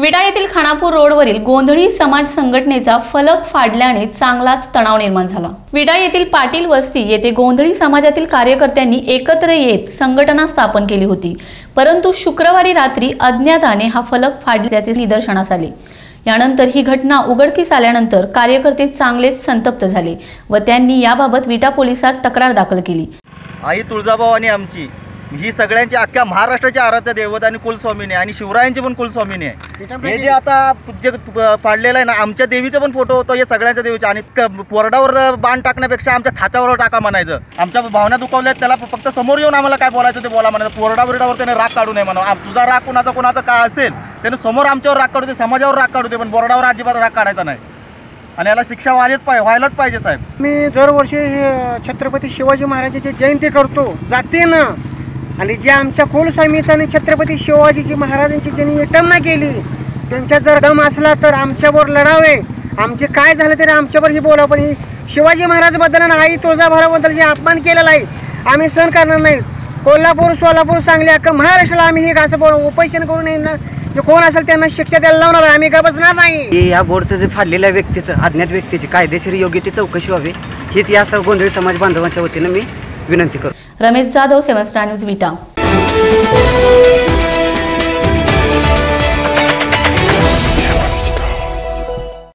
विटा येथील खानापूर रोडवरील गोंधळी समाज संघटनेचा फलक फाडल्याने चांगलाच तणाव निर्माण झाला. विटा येथील पाटील वस्ती येथे गोंधळी समाजातील कार्यकर्त्यांनी एकत्र येत संघटना स्थापन केली होती. परंतु शुक्रवारी रात्री अज्ञाताने हा फलक फाडल्याचे निदर्शनास आले. यानंतर ही घटना उघडकीस आल्यानंतर कार्यकर्ते चांगलेच संतप्त झाले व त्यांनी याबाबत विटा पोलिसात तक्रार दाखल केली. आई तुळजाभाऊ आणि आमची. ही सगळ्यांची अख्ख्या महाराष्ट्राची आराध्य दैवत आणि कुलस्वामिनी आणि शिवरायांची पण कुलस्वामिनी आहे. हे जे आता जे पाडलेलं आहे ना आमच्या देवीचा पण फोटो होतो हे सगळ्यांच्या देवीचे. आणि पोरडावर बाण टाकण्यापेक्षा आमच्या छात्यावर टाका म्हणायचं. आमच्या भावना दुखावल्या त्याला फक्त समोर येऊन आम्हाला काय बोलायचं ते बोला म्हणायचं. पोरडा बिरडावर त्याने राग काढू नये म्हणा तुझा राग कुणाचा कुणाचा काय असेल त्याने समोर आमच्यावर राग काढू दे समाजावर राग काढू दे पण बोरडावर अजिबात राग काढायचा नाही. आणि याला शिक्षा व्हायलाच पाहिजे व्हायलाच पाहिजे साहेब. मी दरवर्षी छत्रपती शिवाजी महाराजांची जयंती करतो. जातीनं. आणि जे आमच्या कुलस्वामीचं आणि छत्रपती शिवाजीची महाराजांची ज्यांनी टमना केली त्यांच्या जर दम असला तर आमच्यावर लढावे. आमचे काय झालं तरी आमच्यावर ही बोलावं पण ही शिवाजी महाराजबद्दल आणि आई तुळजाभराबद्दल जे अपमान केलेला आहे आम्ही सहन करणार नाही. कोल्हापूर सोलापूर सांगली अख्खा महाराष्ट्राला आम्ही हे असं बोल उपेक्षण करू नये ना. जे कोण असेल त्यांना शिक्षा द्यायला लावणार आहे. आम्ही का बसणार नाही या बोर्डचं जे फाडलेल्या व्यक्तीचं अज्ञात व्यक्तीची कायदेशीर योग्य ती चौकशी व्हावी. हीच या सर्व गोंधळी समाज बांधवांच्या वतीनं मी विनंती करतो. Ramesh Jadhav seven star news Vita